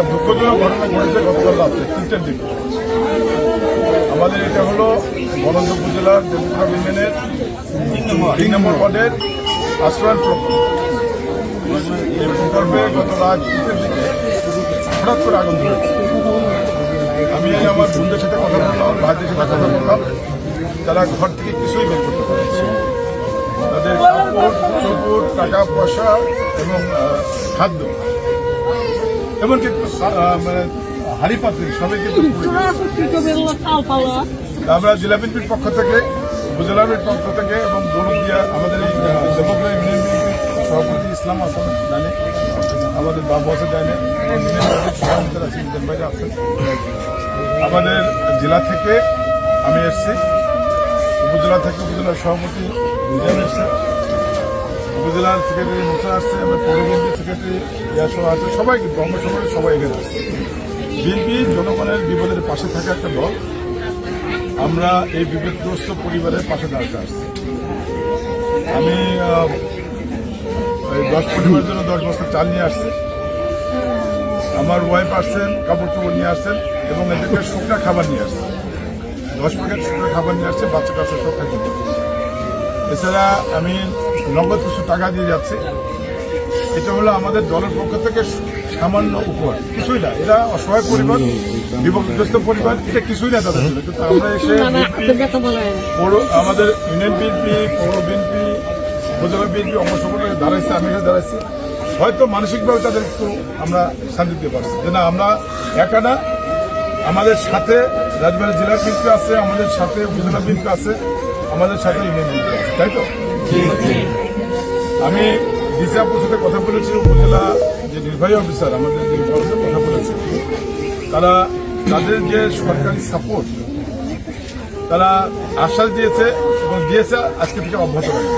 একটা দুঃখজনক ঘটনা ঘটেছে গতকাল রাত্রে, তিনটের দিকে। আমাদের এটা হলো বনন্দ উপজেলার দেবপুরা ইউনিয়নের তিন নম্বর ওয়ার্ডের আশ্রয়ন প্রকল্প। প্রকল্পে গত রাত তিনটের দিকে হঠাৎ করে আগুন ধরেছে। আমি আমার বন্ধুদের সাথে কথা বললাম, ভাইদের সাথে কথা বললাম। তারা ঘর থেকে কিছুই বের করতে পারছে। তাদের কাপড় টাকা পয়সা এবং খাদ্য এমনকি মানে হাড়ি পাত্রি সবাই কিন্তু আমরা জেলা বিএনপির পক্ষ থেকে উপজেলা বিএনপির পক্ষ থেকে এবং দৌলতদিয়া আমাদের এই দেবগ্রাম ইউনিয়ন সভাপতি ইসলাম আসান জানে আমাদের বাবু আছে জানে ইউনিয়ন সভাপতিরা আছেন বাইরে আছেন। আমাদের জেলা থেকে আমি এসছি উপজেলা থেকে উপজেলার সভাপতি নিজাম এসছে উপজেলার সেক্রেটারি মুসা আসছে আমার পৌর বিএনপি সেক্রেটারি ইয়াসো আছে সবাই কিন্তু সবাই এখানে আসছে। বিএনপি জনগণের বিপদের পাশে থাকা একটা দল। আমরা এই বিপদগ্রস্ত পরিবারের পাশে দাঁড়াতে আসছি। আমি দশ পরিবারের জন্য দশ বছর চাল নিয়ে আসছি। আমার ওয়াইফ আসছেন কাপড় চোপড় নিয়ে আসছেন, এবং এদেরকে শুকনা খাবার নিয়ে আসছেন দশ প্যাকেট শুকনো খাবার নিয়ে আসছে বাচ্চা কাছে সব এছাড়া আমি নগদ কিছু টাকা দিয়ে যাচ্ছে। এটা হলো আমাদের দলের পক্ষ থেকে সামান্য উপহার। কিছুই না এরা অসহায় পরিবার বিভক্তগ্রস্ত পরিবার এটা কিছুই না তাদের। কিন্তু আমরা এসে পৌর আমাদের ইউনিয়ন বিএনপি পৌর বিএনপি উপজেলা বিএনপি অংশগ্রহণ দাঁড়াইছে আমি এখানে দাঁড়াইছি। হয়তো মানসিকভাবে তাদের একটু আমরা শান্তি দিতে পারছি। যে না আমরা একা না আমাদের সাথে রাজবাড়ী জেলা বিএনপি আছে আমাদের সাথে উপজেলা বিএনপি আছে আমাদের সাথে ইউনিয়ন বিএনপি আছে। তাই তো? আমি আপুর সাথে কথা বলেছি, উপজেলা যে নির্বাহী অফিসার আমাদের যে কথা বলেছে, তারা তাদের যে সরকারি সাপোর্ট তারা আশ্বাস দিয়েছে এবং দিয়েছে আজকে থেকে অব্যাহত রাখবে।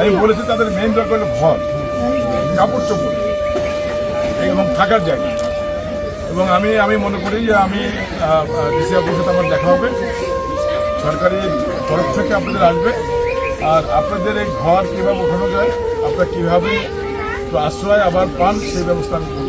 আমি বলেছি তাদের মেইন দরকার হলো ঘর, কাপড় চোপড়, এবং থাকার জায়গা। এবং আমি আমি মনে করি যে আমি ডিসি সাথে আমার দেখা হবে। সরকারি তরফ থেকে আপনাদের আসবে। আর আপনাদের এই ঘর কীভাবে উঠানো যায় আপনারা কীভাবে আশ্রয় আবার পান সেই ব্যবস্থা আমি করব।